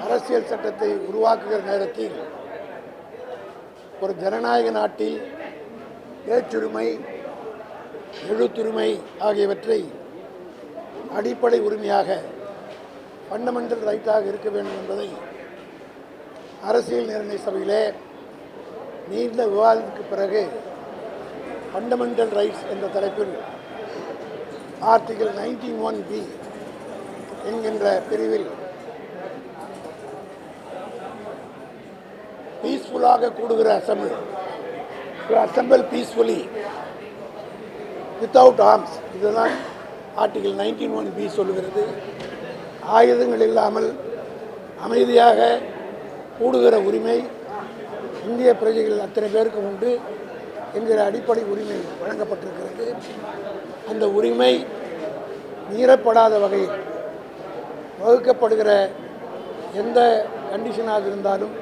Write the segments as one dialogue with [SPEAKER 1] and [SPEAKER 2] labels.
[SPEAKER 1] அரசியல் சட்டத்தை உருவாக்குகிற நேரத்தில் ஒரு ஜனநாயக நாட்டில் பேச்சுரிமை எழுத்துரிமை ஆகியவற்றை அடிப்படை உரிமையாக ஃபண்டமெண்டல் ரைட்டாக இருக்க வேண்டும் என்பதை அரசியல் நிர்ணய சபையிலே நீண்ட விவாதத்துக்கு பிறகு ஃபண்டமெண்டல் ரைட்ஸ் என்ற தலைப்பில் ஆர்டிகல் நைன்டீன் ஒன் பி என்கின்ற பிரிவில் பீஸ்ஃபுல்லாக கூடுகிற assemble. Assemble peacefully without arms இதுதான் ஆர்டிகல் நைன்டீன் ஒன் பி சொல்லுகிறது. ஆயுதங்கள் இல்லாமல் அமைதியாக கூடுகிற உரிமை இந்திய பிரஜைகள் அத்தனை பேருக்கு உண்டு என்கிற அடிப்படை உரிமை வழங்கப்பட்டிருக்கிறது. அந்த உரிமை மீறப்படாத வகையில் வகுக்கப்படுகிற எந்த கண்டிஷனாக இருந்தாலும்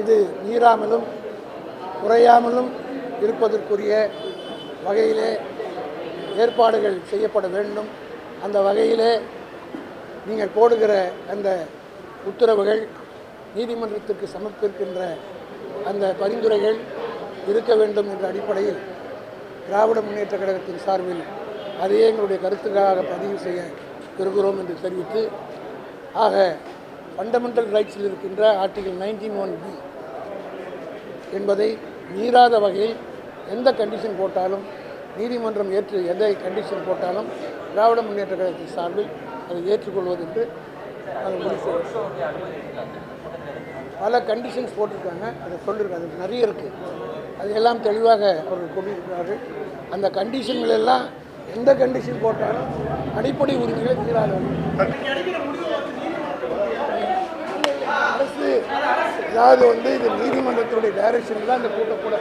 [SPEAKER 1] இது மீறாமலும் குறையாமலும் இருப்பதற்குரிய வகையிலே ஏற்பாடுகள் செய்யப்பட வேண்டும். அந்த வகையிலே நீங்கள் போடுகிற அந்த உத்தரவுகள் நீதிமன்றத்திற்கு சமர்ப்பிக்கின்ற அந்த பரிந்துரைகள் இருக்க வேண்டும் என்ற அடிப்படையில் திராவிட முன்னேற்ற கழகத்தின் சார்பில் அதையே எங்களுடைய கருத்துக்காக பதிவு செய்ய விரும்புகிறோம் என்று தெரிவித்து ஆக ஃபண்டமெண்டல் ரைட்ஸில் இருக்கின்ற ஆர்டிகல் நைன்டீன் ஒன் பி என்பதை மீறாத வகையில் எந்த கண்டிஷன் போட்டாலும் நீதிமன்றம் ஏற்று எந்த கண்டிஷன் போட்டாலும் திராவிட முன்னேற்ற கழகத்தின் சார்பில் அதை ஏற்றுக்கொள்வது என்று அதை முடிவு. பல கண்டிஷன்ஸ் போட்டிருக்காங்க. அதை சொல்லியிருக்காங்க. அது நிறைய இருக்குது அது எல்லாம் தெளிவாக அவர்கள் கொண்டிருக்கிறார்கள் அந்த கண்டிஷன்கள் எல்லாம் எந்த கண்டிஷன் போட்டாலும் அடிப்படை உரிமைகளை மீறாதவர்கள் அரசு அதாவது வந்து இது நீதிமன்றத்தினுடைய டைரக்ஷனில் தான் இந்த கூட்டம் கூட.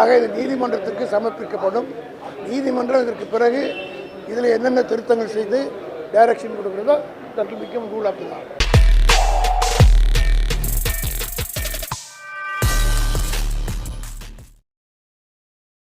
[SPEAKER 1] ஆக இது நீதிமன்றத்திற்கு சமர்ப்பிக்கப்படும். நீதிமன்றம் இதற்கு பிறகு இதில் என்னென்ன திருத்தங்கள் செய்து டைரக்ஷன் கொடுக்குறதோ தட் மிக்க ரூல் ஆஃப் தான்.